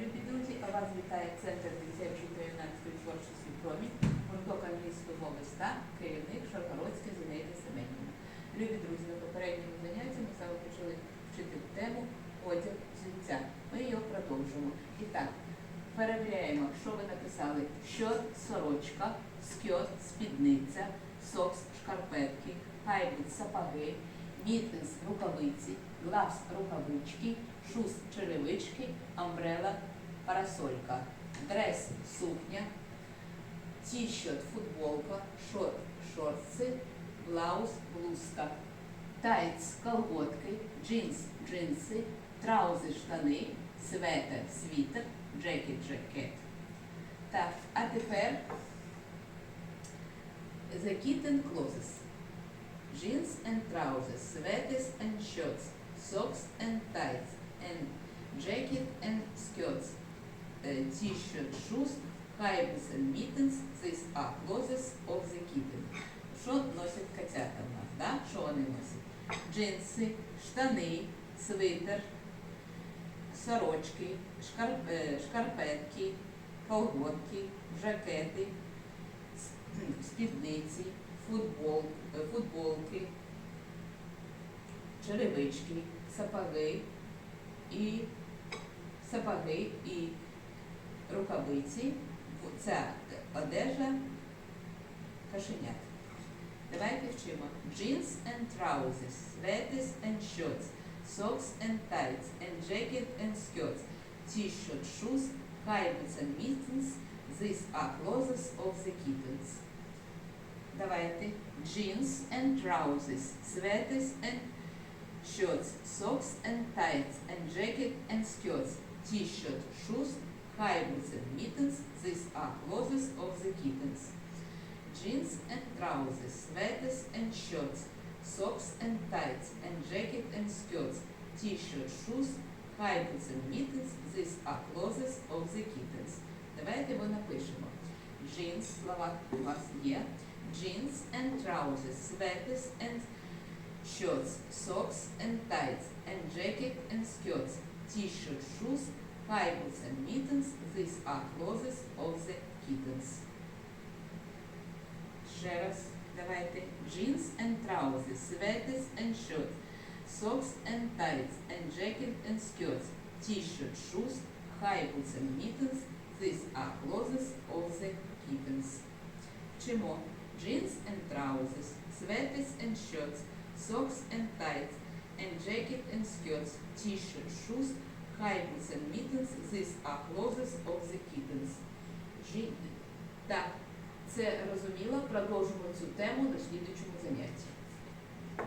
любі друзі! А вас вітає Центр дитячої та юнацької творчості «Промінь», гурток англійської мови керівник Шаргородська Зінаїда Семенівна. Любі друзі, на попередньому занятті ми вами почали вчити тему одяг взуття. Ми його продовжимо. І так, перевіряємо, що ви написали. Щот, сорочка, скьот, спідниця, сокс, шкарпетки, хайбут, сапоги, мітинс, рукавиці, главс, рукавички, шуз, черевички, амбрела, парасолька, дрес, сукня, ті-щот, футболка, шорт, шорти, блауз, блузка, тайц, колготки, джинс, джинси, траузи, штани, светер, світер, джекет, жакет. Так, а тепер the kitten clothes. Trousers, sweaters and shirts, socks and ties, and jacket and skirts, uh, t-shirt, shoes, high and mittens. These are clothes of the kitten. Що носять котята в нас, да? Що вони носять? Джинси, штани, свитер, сорочки, шкарп, е, шкарпетки, колготки, жакети, спідниці, футбол, е, футболки, черевички, сапоги і сапоги і рукавиці. Ця одежа кошенят. Давайте вчимо. Jeans and trousers, sweaters and shirts, socks and tights, and jacket and skirts, t-shirt, shoes, boots and mittens. These are clothes of the kittens. Давайте. Jeans and trousers, sweaters and shirts, socks and tights, and jacket and skirts, t-shirt, shoes, high boots and mittens. These are clothes of the kittens. Jeans and trousers, sweaters and shirts, socks and tights, and jacket and skirts, t-shirt, shoes, high boots and mittens. These are clothes of the kittens. Давайте ми напишемо. Jeans, слова у вас є. Jeans and trousers, sweaters and shirts, socks and tights, and jacket and skirts, t-shirt, shoes, high boots and mittens. These are clothes of the kittens. Ще раз давайте. Jeans and trousers, sweaters and shirts, socks and tights, and jacket and skirts, t-shirt, shoes, high boots and mittens. These are clothes of the kittens. Вчимо. Jeans and trousers, sweaters and shirts, socks and tights, and jacket and skirts, t-shirt, shoes, high boots and mittens. These are clothes of the kittens. Так, це розуміло. Продовжимо цю тему на слідуючому занятті.